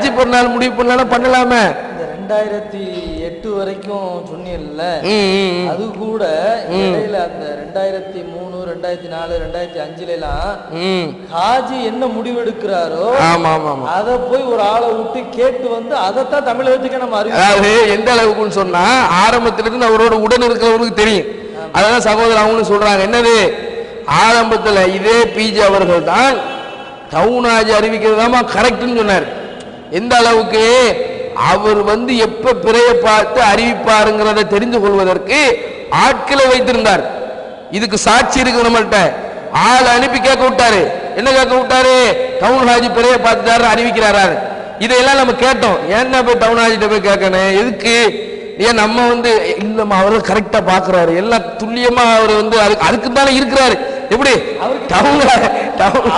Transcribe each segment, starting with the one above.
ஹஜ்ஜி பண்ணாலும் முடிவு பண்ணாலும் பண்ணலாமே. ரெண்டாயிரத்தி எட்டு வரைக்கும் சொன்னீங்கல்ல. அது கூட இடையில அந்த ரெண்டாயிரத்தி மூணு ரெண்டாயிரத்தி நாலு ரெண்டாயிரத்தி அஞ்சுல எல்லாம் காஜி என்ன முடிவெடுக்கிறாரோ ஆமா ஆமா ஆமா அதை போய் ஒரு ஆளை விட்டு கேட்டு வந்து அதைத்தான் தமிழகத்துக்கு நம்ம அறிவி எந்த அளவுக்குன்னு சொன்னா ஆரம்பத்துல இருந்து அவரோட உடன் இருக்கிறவருக்கு தெரியும். அதான் சகோதரர் அவங்களும் சொல்றாங்க என்னது? ஆரம்பத்துல இதே பிஜே அவர்கள் தான் டவுனாஜி அறிவிக்கிறது தான் கரெக்ட்னு சொன்னார். எந்த அளவுக்கு அவர் வந்து எப்ப பிறைய பார்த்து அறிவிப்பாருங்கிறத தெரிந்து கொள்வதற்கு ஆட்களை வைத்திருந்தார். இதுக்கு சாட்சி இருக்கு நம்மள்கிட்ட ஆள் அனுப்பி கேட்க விட்டாரு. என்ன கேட்க விட்டாரு? டவுன் ஹாஜி பிறைய பார்த்துட்டாரு அறிவிக்கிறாரு இதையெல்லாம் நம்ம கேட்டோம். ஏன்னா போய் டவுன் ஹாஜிட்ட போய் கேட்கணும்? எதுக்கு? ஏன் நம்ம வந்து இல்லம்மா அவர் கரெக்டா பாக்குறாரு எல்லாம் துல்லியமா அவர் வந்து அதுக்கு அதுக்கு தானே இருக்கிறாரு. எப்படி?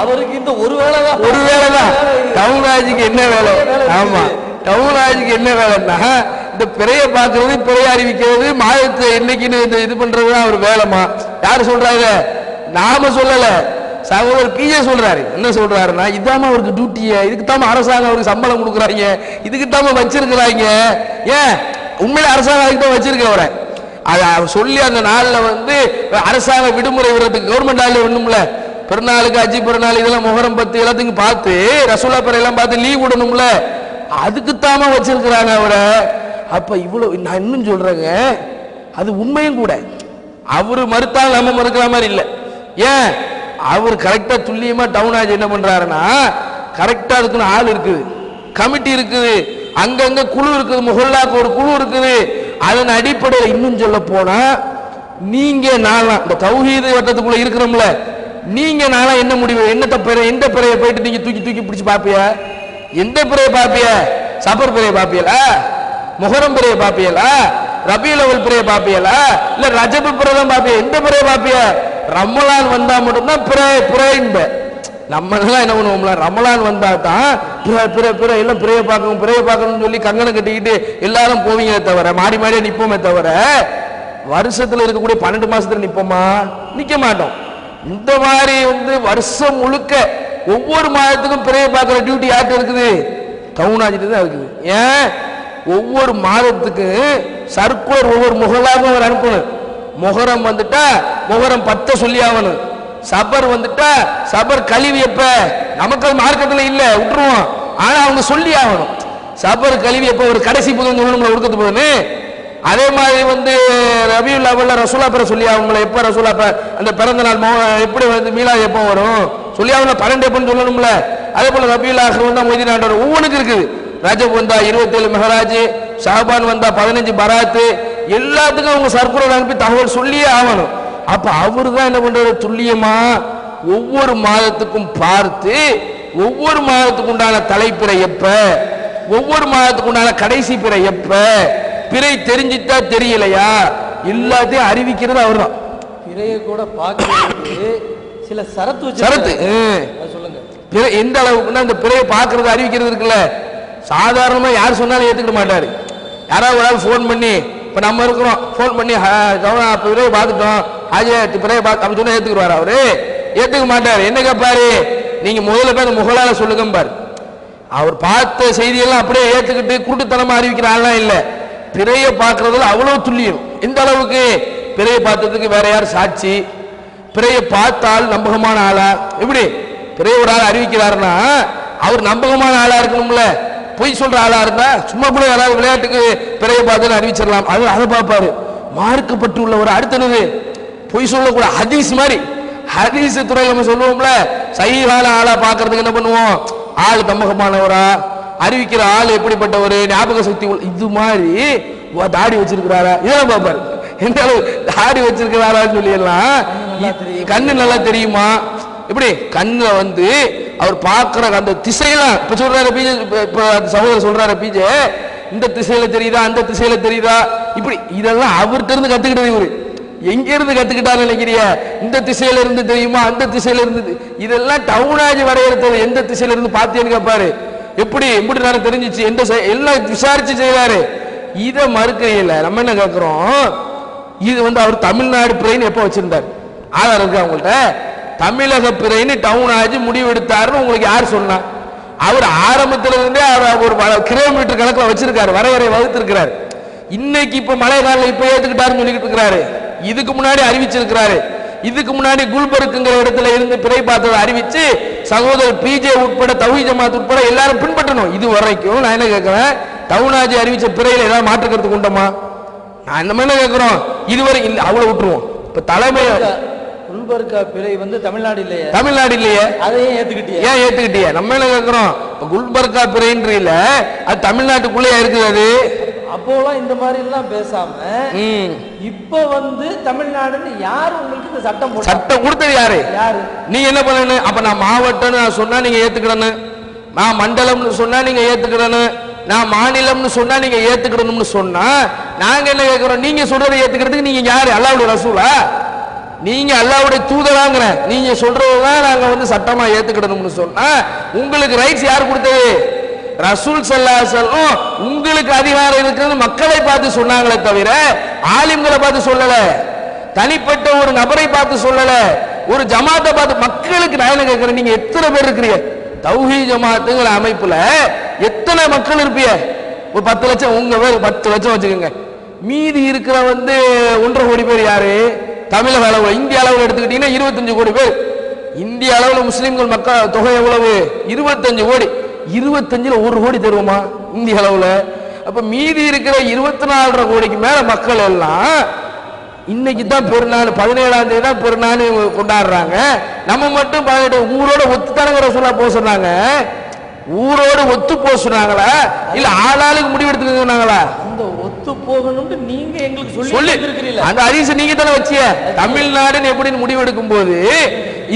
அவருக்கு இந்த ஒரு வேலை தான். ஒரு வேலை தான். டவுன் ராஜுக்கு என்ன வேலை? ஆமா. டவுன் ராஜுக்கு என்ன வேலைன்னா இந்த பிறைய பார்க்கறது பிறைய அறிவிக்கிறது மாதத்தை என்னைக்குன்னு இந்த இது பண்றது தான் அவர் வேலைமா யாரு சொல்றாங்க? நாம சொல்லல. சகோதரர் பிஜே சொல்றாரு. என்ன சொல்றாருன்னா இதாம அவருக்கு டியூட்டிய இதுக்கு தாம அரசாங்கம் அவருக்கு சம்பளம் கொடுக்குறாங்க. இதுக்கு தாம வச்சிருக்கிறாங்க. ஏன்? உண்மையில அரசாங்கம் அதுக்கு தான் வச்சிருக்க அவரை அதை அவர் சொல்லி அந்த நாளில் வந்து அரசாங்க விடுமுறை விடுறதுக்கு கவர்மெண்ட் ஆள் வேணும்ல பிறநாளுக்கு அஜி பிறநாள் இதெல்லாம் முகரம் பத்து எல்லாத்துக்கும் பார்த்து ரசூலா பிற எல்லாம் பார்த்து லீவ் விடணும்ல. அதுக்குத்தாம வச்சிருக்கிறாங்க அவரை. அப்ப இவ்வளவு நான் இன்னும் சொல்றேங்க. அது உண்மையும் கூட. அவர் மறுத்தால் நம்ம மறுக்கிற மாதிரி இல்லை. ஏன்? அவர் கரெக்டா துல்லியமா டவுன் ஆஜி என்ன பண்றாருன்னா கரெக்டா அதுக்குன்னு ஆள் இருக்குது. கமிட்டி இருக்குது. அங்கங்க குழு இருக்குது. முகல்லாக்கு ஒரு குழு இருக்குது. அதன் அடிப்படையில் இன்னும் சொல்ல போனா நீங்க நாளாம் இந்த தௌஹீது வட்டத்துக்குள்ள இருக்கிறோம்ல நீங்க நாளா என்ன முடிவு என்னத்த பிறை எந்த பிறைய போயிட்டு நீங்க தூக்கி தூக்கி பிடிச்சு பாப்பிய எந்த பிறைய பாப்பிய சபர் பிறைய பாப்பியலா முகரம் பிறைய பாப்பியலா ரபி லெவல் பிறைய பாப்பியலா இல்ல ரஜபு பிறை தான் பாப்பிய எந்த பிறைய பாப்பிய ரமலான் வந்தா மட்டும்தான் பிறை பிறைன்ப நம்ம என்ன பண்ணுவோம்ல? ரமலான் வந்தா தான் பிற பிற பிற எல்லாம் பிறைய பார்க்கணும் பிறைய பார்க்கணும்னு சொல்லி கங்கணம் கட்டிக்கிட்டு எல்லாரும் போவீங்களே தவிர மாடி மாடியே நிற்போமே தவிர வருஷத்தில் இருக்கக்கூடிய பன்னெண்டு மாசத்துல நிப்போமா? நிக்க மாட்டோம். இந்த மாதிரி வந்து வருஷம் முழுக்க ஒவ்வொரு மாதத்துக்கும் பிறைய பார்க்குற டியூட்டி யார்கிட்ட இருக்குது? கவுனாஜிட்டு தான் இருக்குது. ஏன்? ஒவ்வொரு மாதத்துக்கு சர்க்குலர் ஒவ்வொரு முகலாகவும் அவர் அனுப்பணும். முகரம் வந்துட்டா முகரம் பத்தை சொல்லி ஆகணும். சபர் வந்துட்டா சபர் கழிவு எப்ப நமக்கு அது மார்க்கத்தில் இல்ல விட்டுருவோம். ஆனா அவங்க சொல்லி ஆகணும். சபர் கழிவு எப்ப ஒரு கடைசி புதன் சொல்லணும்ல ஒடுக்கத்து போதுன்னு அதே மாதிரி வந்து ரபியுல் அவல்ல ரசூலா பேர சொல்லி அவங்கள எப்ப ரசூலா அந்த பிறந்த நாள் எப்படி வந்து மீலா எப்போ வரும்? சொல்லி அவங்க பன்னெண்டு எப்பன்னு சொல்லணும்ல. அதே போல ரபியுல் ஆஹர் வந்தா மொய்தி ஆண்டவர் ஒவ்வொன்றுக்கு இருக்குது. ரஜப் வந்தா இருபத்தேழு மெஹராஜ் ஷாபான் வந்தா பதினஞ்சு பராத்து. எல்லாத்துக்கும் அவங்க சர்க்குலர் அனுப்பி தகவல் சொல்லியே ஆகணும். அப்ப அவரு தான் என்ன பண்றாரு? துல்லியமா ஒவ்வொரு மாதத்துக்கும் பார்த்து ஒவ்வொரு மாதத்துக்கு உண்டான தலைப்பிறை எப்ப? ஒவ்வொரு மாதத்துக்கு உண்டான கடைசி பிறை எப்ப? பிறை தெரிஞ்சிட்டா தெரியலையா? எல்லாத்தையும் அறிவிக்கிறது அவர்தான். பிறைய கூட பார்க்கறதுக்கு சில சரத்து சரத்து. சொல்லுங்க. பிறை எந்த அளவுக்குன்னா இந்த பிறையை பார்க்கறது அறிவிக்கிறது இருக்குல்ல? சாதாரணமா யார் சொன்னாலும் ஏத்துக்கிட மாட்டாரு. யாராவது ஒரு ஃபோன் பண்ணி இப்ப நம்ம இருக்கிறோம் ஃபோன் பண்ணி "ஹ- கவனம் அப்ப பிறையை பார்த்துட்டோம். ஆஜே பிறகு பார்த்து அப்படி சொன்னா ஏத்துக்குவாரு அவரு. ஏத்துக்க மாட்டார். என்ன கேட்பாரு நீங்க முதல்ல போய் அந்த முகலால சொல்லுங்க பாரு. அவர் பார்த்த செய்தியெல்லாம் அப்படியே ஏத்துக்கிட்டு குருட்டுத்தனமா அறிவிக்கிற ஆள்லாம் இல்லை. பிறைய பார்க்கறதுல அவ்வளவு துல்லியம். எந்த அளவுக்கு பிறைய பார்த்ததுக்கு வேற யார் சாட்சி? பிறையை பார்த்தால் நம்பகமான ஆளா? எப்படி? பிறைய ஒரு ஆள் அறிவிக்கிறாருன்னா அவர் நம்பகமான ஆளா இருக்கணும்ல. பொய் சொல்ற ஆளா இருந்தா சும்மா கூட யாராவது விளையாட்டுக்கு பிறைய பார்த்துன்னு அறிவிச்சிடலாம். அது அதை பார்ப்பாரு. மார்க்கப்பட்டு உள்ளவர் அடுத்தது. பொய் சொல்லக்கூட ஹதீஸ் மாதிரி. ஹதீஸ் துறையில நம்ம சொல்லுவோம்ல சைகால ஆளா பார்க்கறதுக்கு என்ன பண்ணுவோம்? ஆள் நம்பகமானவரா அறிவிக்கிற ஆள் எப்படிப்பட்டவர்? ஞாபக சக்தி இது மாதிரி. தாடி வச்சிருக்கிறாரா? இதெல்லாம் பார்ப்பாரு எந்த அளவு தாடி வச்சிருக்கிறாரான்னு சொல்லிடலாம். கண்ணு நல்லா தெரியுமா? எப்படி? கண்ணுல வந்து அவர் பார்க்கிற அந்த திசையெல்லாம் இப்ப சொல்றாரு பீஜே இப்ப- சகோதரர் சொல்றாரு பீஜே இந்த திசையில தெரியுதா? அந்த திசையில தெரியுதா? இப்படி இதெல்லாம் அவர்கிட்ட இருந்து கத்துக்கிட்டது இவரு. எங்க இருந்து கத்துக்கிட்டாரு நினைக்கிறிய? இந்த திசையில இருந்து தெரியுமா? அந்த திசையில இருந்து இதெல்லாம் இதெல்லாம் டவுனாஜி வரையறுத்தது. எந்த திசையில இருந்து பார்த்தேன்னு கேட்பாரு எப்படி? எப்படி நான் தெரிஞ்சிச்சு. எந்த எல்லாம் விசாரிச்சு செய்வாரு. இதை மறுக்கையில நம்ம என்ன கேட்கிறோம் இது வந்து அவர் தமிழ்நாடு பிறைன்னு எப்போ வச்சிருந்தார்? ஆதார் இருக்கு அவங்கள்ட்ட தமிழக பிறைன்னு டவுன் ஆஜி முடிவெடுத்தாருன்னு உங்களுக்கு யார் சொன்னா? அவர் ஆரம்பத்துல இருந்தே அவர் ஒரு கிலோமீட்டர் கணக்குல வச்சிருக்காரு. வரையறை வகுத்திருக்கிறாரு. இன்னைக்கு இப்ப மழை காலம் இப்ப ஏத்துக்கிட்டாருன்னு சொல்லிக்கிட்டு இருக்கிறாரு. இதுக்கு முன்னாடி அறிவிச்சிருக்கிறாரு. இதுக்கு முன்னாடி குல்பர்க்குங்கிற இடத்துல இருந்து பிறை பார்த்ததை அறிவிச்சு சகோதரர் பிஜே உட்பட தௌஹி ஜமாத் உட்பட எல்லாரும் பின்பற்றணும். இது வரைக்கும் நான் என்ன கேட்கிறேன்? தவுனாஜி அறிவிச்ச பிறையில ஏதாவது மாற்றுக்கிறதுக்கு உண்டமா? நான் இந்த மாதிரி கேட்கிறோம்? இதுவரை இல்ல அவ்வளவு விட்டுருவோம். இப்ப தலைமை குல்பர்கா பிறை வந்து தமிழ்நாடு இல்லையே. தமிழ்நாடு இல்லையே. அதையும் ஏத்துக்கிட்டியே? ஏன் ஏத்துக்கிட்டிய? நம்ம என்ன கேட்கிறோம்? இப்ப குல்பர்கா பிறைன்றீல அது தமிழ்நாட்டுக்குள்ளேயே இருக்குது அது? அப்போலாம் இந்த மாதிரி எல்லாம் பேசாம ம். இப்ப வந்து தமிழ்நாடுன்னு யார் உங்களுக்கு இந்த சட்டம் சட்டம் கொடுத்தது யாரு? யாரு? நீங்க என்ன பண்ணணும் அப்ப நான் மாவட்டம்னு நான் சொன்னா நீங்க ஏத்துக்கிடணும் நான் மண்டலம்னு சொன்னா நீங்க ஏத்துக்கிடணும் நான் மாநிலம்னு சொன்னா நீங்க ஏத்துக்கிடணும்னு சொன்னா நாங்க என்ன கேட்கிறோம் நீங்க சொல்றதை ஏத்துக்கிறதுக்கு நீங்க யாரு? அல்லாவுடைய ரசூலா? நீங்க அல்லாவுடைய தூதராங்கிற நீங்க சொல்றதுதான் நாங்க வந்து சட்டமா ஏத்துக்கிடணும்னு சொன்னா உங்களுக்கு ரைட்ஸ் யார் கொடுத்தது? ரசூல் சல்லா செல்லும் உங்களுக்கு அதிகாரம் இருக்கிறது மக்களை பார்த்து சொன்னாங்களே தவிர ஆலிம்களை பார்த்து சொல்லல. தனிப்பட்ட ஒரு நபரை பார்த்து சொல்லல. ஒரு ஜமாத்தை பார்த்து மக்களுக்கு நான் என்ன கேட்கிறேன். நீங்க எத்தனை பேர் இருக்கிறீங்க? தௌஹி ஜமாத்துங்கிற அமைப்புல எத்தனை மக்கள் இருப்பீங்க ஒரு பத்து லட்சம் உங்க பேர் பத்து லட்சம் வச்சுக்கோங்க. மீதி இருக்கிற வந்து ஒன்றரை கோடி பேர் யாரு? தமிழக அளவில் இந்திய அளவில் எடுத்துக்கிட்டீங்கன்னா இருபத்தஞ்சு கோடி பேர். இந்திய அளவில் முஸ்லீம்கள் மக்கள் தொகை எவ்வளவு? இருபத்தஞ்சு கோடி. இருபத்தஞ்சுல ஒரு கோடி தருவோமா? இந்திய அளவுல. அப்ப மீதி இருக்கிற இருபத்தி நாலரை கோடிக்கு மேல மக்கள் எல்லாம் இன்னைக்கு தான் பெருநாள் பதினேழாம் தேதி தான் பெருநாள் கொண்டாடுறாங்க. நம்ம மட்டும் ஊரோட ஒத்து தானங்கிற சொல்ல போக சொன்னாங்க. ஊரோட ஒத்து போக சொன்னாங்களா? இல்ல ஆளாளுக்கு முடிவு எடுத்துக்க சொன்னாங்களா? அந்த ஒத்து போகணும்னு நீங்க எங்களுக்கு சொல்லி அந்த அரிசி நீங்க தானே வச்சிய. தமிழ்நாடுன்னு எப்படின்னு முடிவெடுக்கும் போது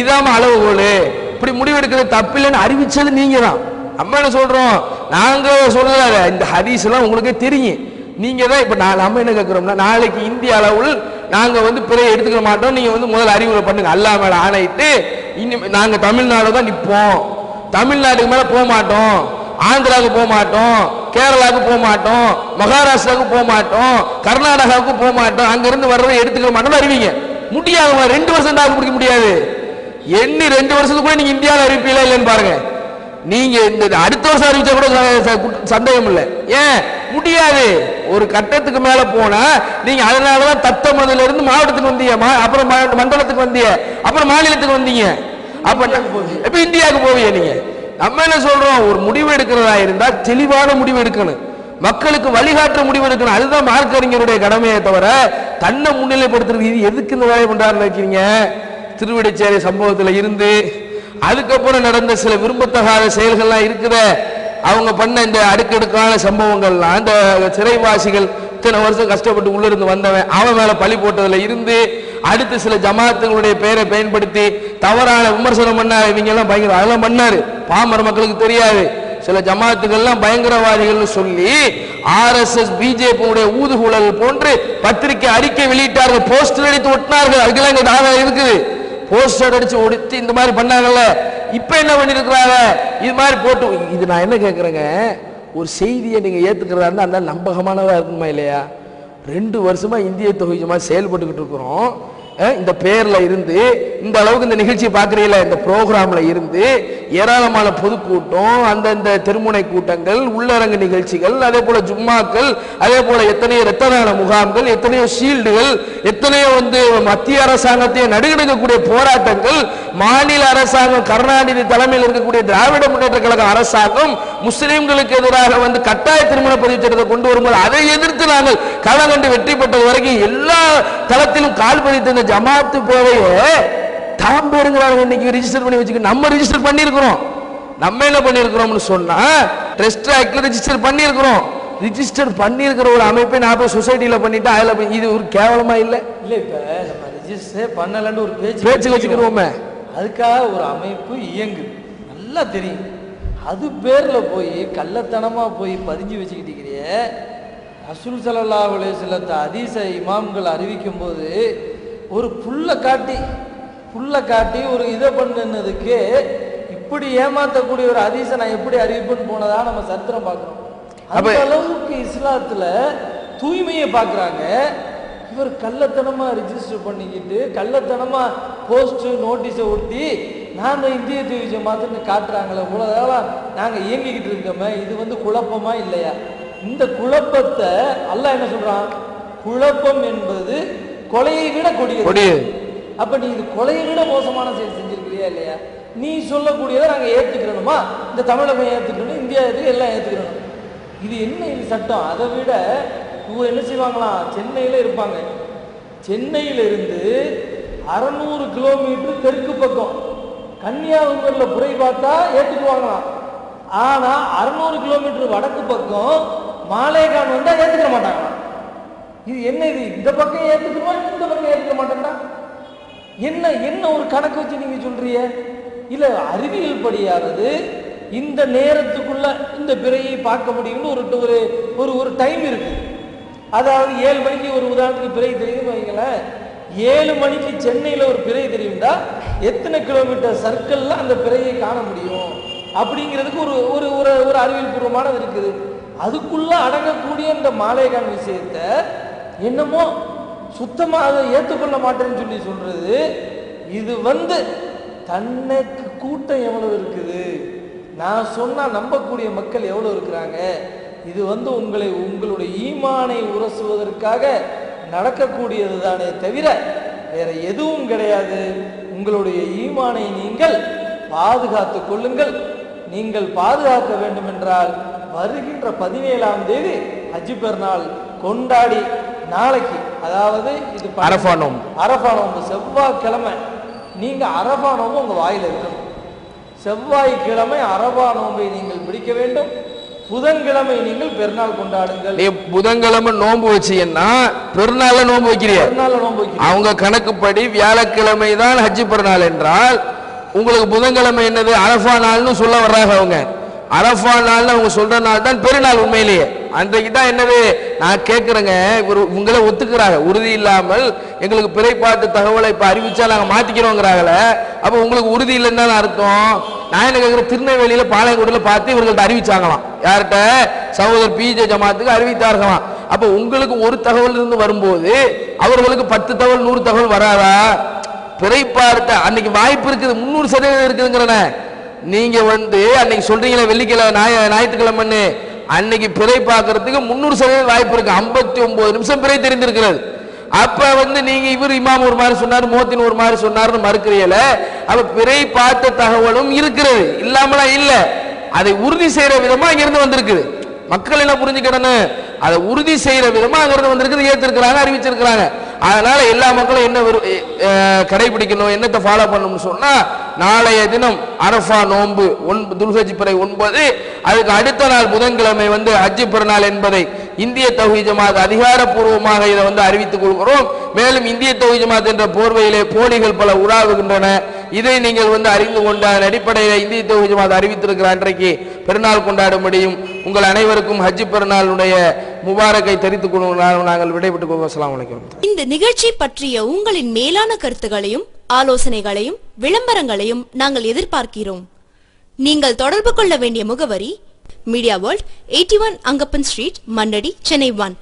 இதாம அளவுகோல். இப்படி முடிவெடுக்கிறது தப்பில்லைன்னு அறிவிச்சது நீங்க தான் நம்ம என்ன சொல்றோம்? நாங்க சொல்லல இந்த ஹதீஸ் எல்லாம் உங்களுக்கே தெரியும். நீங்க தான் இப்ப நான் நம்ம என்ன கேட்கிறோம்னா நாளைக்கு இந்திய அளவில் நாங்க வந்து பிறைய எடுத்துக்க மாட்டோம். நீங்க வந்து முதல்ல அறிவுரை பண்ணுங்க. அல்லா மேல ஆணையிட்டு இனி நாங்க தமிழ்நாடு தான் நிற்போம் தமிழ்நாட்டுக்கு மேல போக மாட்டோம். ஆந்திராவுக்கு போக மாட்டோம். கேரளாவுக்கு போக மாட்டோம். மகாராஷ்டிராவுக்கு போக மாட்டோம். கர்நாடகாவுக்கு போக மாட்டோம். அங்கிருந்து வர்றதை எடுத்துக்க மாட்டோம்னு அறிவிங்க. முடியாது ரெண்டு வருஷம் தாக்கு பிடிக்க முடியாது. எண்ணி ரெண்டு வருஷத்துக்கு கூட நீங்க இந்தியாவில் அறிவிப்பீங்களா இல்லைன்னு பாருங்க. நீங்க இந்த அடுத்த வருஷம் அறிவிச்சா கூட சந்தேகம் இல்லை. ஏன்? முடியாது. ஒரு கட்டத்துக்கு மேல போனா நீங்க அதனாலதான் தத்தமதுல இருந்து மாவட்டத்துக்கு வந்தீங்க. அப்புறம் மண்டலத்துக்கு வந்தீங்க. அப்புறம் மாநிலத்துக்கு வந்தீங்க. அப்ப இப்ப இந்தியாவுக்கு போவீங்க நீங்க. நம்ம என்ன சொல்றோம்? ஒரு முடிவு எடுக்கிறதா இருந்தா தெளிவான முடிவு எடுக்கணும். மக்களுக்கு வழிகாட்டுற முடிவு எடுக்கணும். அதுதான் மார்க் அறிஞருடைய கடமையை தவிர தன்னை முன்னிலைப்படுத்துறது இது எதுக்கு இந்த வேலை பண்றாருன்னு நினைக்கிறீங்க? திருவிடைச்சேரி சம்பவத்துல இருந்து அதுக்கப்புறம் நடந்த சில விரும்பத்தகாத செயல்கள்லாம் இருக்கிற அவங்க பண்ண இந்த அடுக்கடுக்கான சம்பவங்கள்லாம் அந்த சிறைவாசிகள் இத்தனை வருஷம் கஷ்டப்பட்டு உள்ள இருந்து வந்தவன் அவன் மேல பழி போட்டதுல இருந்து அடுத்து சில ஜமாத்துகளுடைய பெயரை பயன்படுத்தி தவறான விமர்சனம் பண்ண இவங்க எல்லாம் பயங்கர அதெல்லாம் பண்ணாரு. பாமர மக்களுக்கு தெரியாது. சில ஜமாத்துகள்லாம் பயங்கரவாதிகள்னு சொல்லி ஆர்எஸ்எஸ் பிஜேபியுடைய ஊதுகுழல் போன்று பத்திரிகை அறிக்கை வெளியிட்டார்கள் போஸ்டர் அடித்து ஒட்டினார்கள். அதுக்கெல்லாம் இங்க தாகம் இருக்குது. போஸ்டர் அடிச்சு ஒடித்து இந்த மாதிரி பண்ணாங்கல்ல இப்ப என்ன பண்ணிருக்கிறாங்க? இது மாதிரி போட்டு இது நான் என்ன கேட்கறேங்க ஒரு செய்தியை நீங்க ஏத்துக்கிறதா இருந்தால் அந்த நம்பகமானதா இருக்குமா இல்லையா? ரெண்டு வருஷமா இந்திய தொகுதி செயல்பட்டுக்கிட்டு இருக்கிறோம். இந்த பேர்ல இருந்து இந்த அளவுக்கு இந்த நிகழ்ச்சியை பார்க்குறீங்களா இந்த ப்ரோக்ராமில் இருந்து ஏராளமான பொதுக்கூட்டம் அந்தந்த திருமுனை கூட்டங்கள் உள்ளரங்கு நிகழ்ச்சிகள் அதே போல ஜும்மாக்கள் அதே போல எத்தனையோ இரத்த முகாம்கள் எத்தனையோ ஷீல்டுகள் எத்தனையோ வந்து மத்திய அரசாங்கத்தையும் நடுநடுக்கக்கூடிய போராட்டங்கள் மாநில அரசாங்கம் கருணாநிதி தலைமையில் இருக்கக்கூடிய திராவிட முன்னேற்ற கழக அரசாங்கம் முஸ்லீம்களுக்கு எதிராக வந்து கட்டாய திருமண பதிவு சட்டத்தை கொண்டு வரும்போது அதை எதிர்த்து நாங்கள் களம் கண்டு வெற்றி பெற்றது வரைக்கும் எல்லா தளத்திலும் கால் பதித்த இந்த ஜமாத்து பேரையே தாம் பேருங்கிறாங்க இன்னைக்கு ரிஜிஸ்டர் பண்ணி வச்சுக்க நம்ம ரிஜிஸ்டர் பண்ணியிருக்கிறோம். நம்ம என்ன பண்ணியிருக்கிறோம்னு சொன்னா ட்ரஸ்ட் ஆக்ட்ல ரிஜிஸ்டர் பண்ணியிருக்கிறோம். ரிஜிஸ்டர் பண்ணியிருக்கிற ஒரு அமைப்பை நான் போய் சொசைட்டியில் பண்ணிட்டா அதில் இது ஒரு கேவலமா இல்லை? இல்ல இப்ப நம்ம ரெஜிஸ்டரே பண்ணலன்னு ஒரு பேச்சு பேச்சு வச்சுக்கிறோமே. அதுக்காக ஒரு அமைப்பு இயங்குது. நல்லா தெரியும். அது பேர்ல போய் கள்ளத்தனமா போய் பதிஞ்சு வச்சுக்கிட்டீங்க ரசூல் ஸல்லல்லாஹு அலைஹி வஸல்லத்தை அதீச இமாம்கள் அறிவிக்கும் போது ஒரு புல்ல காட்டி புல்ல காட்டி ஒரு இதை பண்ணுனதுக்கு இப்படி ஏமாத்தக்கூடிய ஒரு அதீசை நான் எப்படி அறிவிப்புன்னு போனதா நம்ம சரித்திரம் பார்க்கிறோம். அந்த அளவுக்கு இஸ்லாத்துல தூய்மையை பார்க்கறாங்க. இவர் கள்ளத்தனமா ரிஜிஸ்டர் பண்ணிக்கிட்டு கள்ளத்தனமா போஸ்ட் நோட்டீஸை ஒட்டி நாம இந்திய தீவு ஜமாத்துன்னு காட்டுறாங்களே இவ்வளவு நாளா நாங்க இயங்கிக்கிட்டு இருக்கோமே இது வந்து குழப்பமா இல்லையா? இந்த குழப்பத்தை அல்லாஹ் என்ன சொல்றான்? குழப்பம் என்பது கொலையை விட கொடியது. கொடியது. அப்ப நீ இது கொலையை விட மோசமான செயல் செஞ்சிருக்கிறியா இல்லையா? நீ சொல்லக்கூடியதை நாங்க ஏத்துக்கிறோமா? இந்த தமிழகம் ஏத்துக்கணும் இந்தியா ஏத்துக்க எல்லாம் ஏத்துக்கிறோம். இது என்ன இது சட்டம்? அதை விட இவங்க என்ன செய்வாங்களாம் சென்னையில இருப்பாங்க. சென்னையில இருந்து அறநூறு கிலோமீட்டர் தெற்கு பக்கம் கன்னியாகுமரியில் புரை பார்த்தா ஏத்துக்குவாங்களாம். ஆனா அறநூறு கிலோமீட்டர் வடக்கு பக்கம் மாலேகான் வந்தா ஏத்துக்கிற மாட்டாங்களாம் இது என்ன இது? இந்த பக்கம் ஏத்துக்கிறோம் இந்த பக்கம் ஏத்துக்க மாட்டேன்டா. என்ன என்ன ஒரு கணக்கு வச்சு நீங்க சொல்கிறீங்க இல்ல அறிவியல் படியானது இந்த நேரத்துக்குள்ள இந்த பிறையை பார்க்க முடியும்னு ஒரு ஒரு ஒரு ஒரு டைம் இருக்கு. அதாவது ஏழு மணிக்கு ஒரு உதாரணத்துக்கு பிறை தெரியுதுன்னு வைங்களேன். ஏழு மணிக்கு சென்னையில ஒரு பிறை தெரியும்டா. எத்தனை கிலோமீட்டர் சர்க்கிள்ல அந்த பிறையை காண முடியும்? அப்படிங்கிறதுக்கு ஒரு ஒரு ஒரு ஒரு அறிவியல் பூர்வமானது இருக்குது. அதுக்குள்ள அடங்கக்கூடிய இந்த மாலைகான் விஷயத்த என்னமோ சுத்தமாக அதை ஏற்றுக்கொள்ள மாட்டேன்னு சொல்லி சொல்றது இது வந்து தன்னைக்கு கூட்டம் எவ்வளவு இருக்குது? நான் சொன்னா நம்பக்கூடிய மக்கள் எவ்வளவு இருக்கிறாங்க? இது வந்து உங்களை உங்களுடைய ஈமானை உரசுவதற்காக நடக்கக்கூடியது தானே தவிர வேற எதுவும் கிடையாது. உங்களுடைய ஈமானை நீங்கள் பாதுகாத்துக் கொள்ளுங்கள். நீங்கள் பாதுகாக்க வேண்டும் என்றால் வருகின்ற பதினேழாம் தேதி ஹஜ்ஜி பெருநாள் கொண்டாடி நாளைக்கு அதாவது இது அரஃபா நோன்பு. அரஃபா நோம்பு. செவ்வாய்க்கிழமை. நீங்க அரஃபா நோம்பு உங்க வாயில இருக்கணும். செவ்வாய்க்கிழமை அரபா நோன்பை நீங்கள் பிடிக்க வேண்டும். புதன்கிழமை நீங்கள் பெருநாள் கொண்டாடுங்கள். நீ புதன்கிழமை நோன்பு வச்சீங்கன்னா பெருநாள்ல நோன்பு வைக்கிறிய. பெருநாள் நோன்பு வைக்கிறீங்க. அவங்க கணக்குப்படி வியாழக்கிழமை தான் ஹஜ்ஜி பெருநாள் என்றால் உங்களுக்கு புதன்கிழமை என்னது? அரஃபா நாள்னு சொல்ல வர்றாங்க அவங்க. அரஃபா நாள்னு அவங்க சொல்ற நாள் தான் பெருநாள் உண்மையிலேயே. அன்றைக்கு தான் என்னது? நான் கேட்குறேங்க இவர் உங்களை ஒத்துக்கிறாங்க. உறுதி இல்லாமல் எங்களுக்கு பிறை பார்த்து தகவலை இப்போ அறிவிச்சா நாங்கள் மாற்றிக்கிறோங்கிறாங்கள அப்போ உங்களுக்கு உறுதி இல்லைன்னு அர்த்தம்? நான் என்ன கேட்குறேன் திருநெல்வேலியில் பாளையங்கோட்டில் பார்த்து இவர்கள்ட்ட அறிவிச்சாங்களாம். யார்கிட்ட? சகோதரர் பிஜே ஜமாத்துக்கு அறிவித்தார்களாம். அப்போ உங்களுக்கு ஒரு தகவல் இருந்து வரும்போது அவர்களுக்கு பத்து தகவல் நூறு தகவல் வராதா? பிறை பார்த்த அன்னைக்கு வாய்ப்பு இருக்குது முந்நூறு சதவீதம் இருக்குதுங்கிறன. நீங்க வந்து அன்னைக்கு சொல்றீங்களே வெள்ளிக்கிழமை ஞாய ஞாயிற்றுக்கிழமைன்னு. அன்னைக்கு பிறை பார்க்கறதுக்கு முந்நூறு சதவீதம் வாய்ப்பு இருக்கு. ஐம்பத்தி ஒன்பது நிமிஷம் பிறை தெரிந்திருக்கிறது. அப்ப வந்து நீங்க இவர் இமாம் ஒரு மாதிரி சொன்னார் மோத்தின் ஒரு மாதிரி சொன்னார்னு மறுக்கிறீங்கள அப்ப பிறை பார்த்த தகவலும் இருக்கிறது. இல்லாமலாம் இல்ல. அதை உறுதி செய்யற விதமா இங்கிருந்து வந்திருக்குது. மக்கள் என்ன புரிஞ்சுக்கணும் அதை உறுதி செய்யற விதமா அங்கிருந்து வந்திருக்குது ஏத்திருக்கிறாங்க அறிவிச்சிருக்கிறாங்க. அதனால எல்லா மக்களும் என்ன கடைபிடிக்கணும் என்னத்தை ஃபாலோ பண்ணணும்னு சொன்னா நாளைய தினம் அரஃபா நோன்பு ஒன்பது துல்ஹஜ் பிறை ஒன்பது அதுக்கு அடுத்த நாள் புதன்கிழமை வந்து ஹஜ்ஜி பிறநாள் என்பதை இந்திய தௌஹி ஜமாத் அதிகாரப்பூர்வமாக இதை வந்து அறிவித்துக் கொள்கிறோம். மேலும் இந்திய தௌஹி ஜமாத் என்ற போர்வையிலே போலிகள் பல உலாவுகின்றன. இதை நீங்கள் வந்து அறிந்து கொண்ட அடிப்படையில் இந்திய தௌஹி அறிவித்திருக்கிற அன்றைக்கு பெருநாள் கொண்டாடும்படியும் உங்கள் அனைவருக்கும் ஹஜ்ஜி பெருநாளுடைய முபாரக்கை தெரிவித்துக் கொள்வதாக நாங்கள் விடைபெற்றுக் கொள்வோம். இந்த நிகழ்ச்சி பற்றிய உங்களின் மேலான கருத்துகளையும் ஆலோசனைகளையும் விளம்பரங்களையும் நாங்கள் எதிர்பார்க்கிறோம். நீங்கள் தொடர்பு கொள்ள வேண்டிய முகவரி Media World eighty one Angappan street Mannady Chennai one.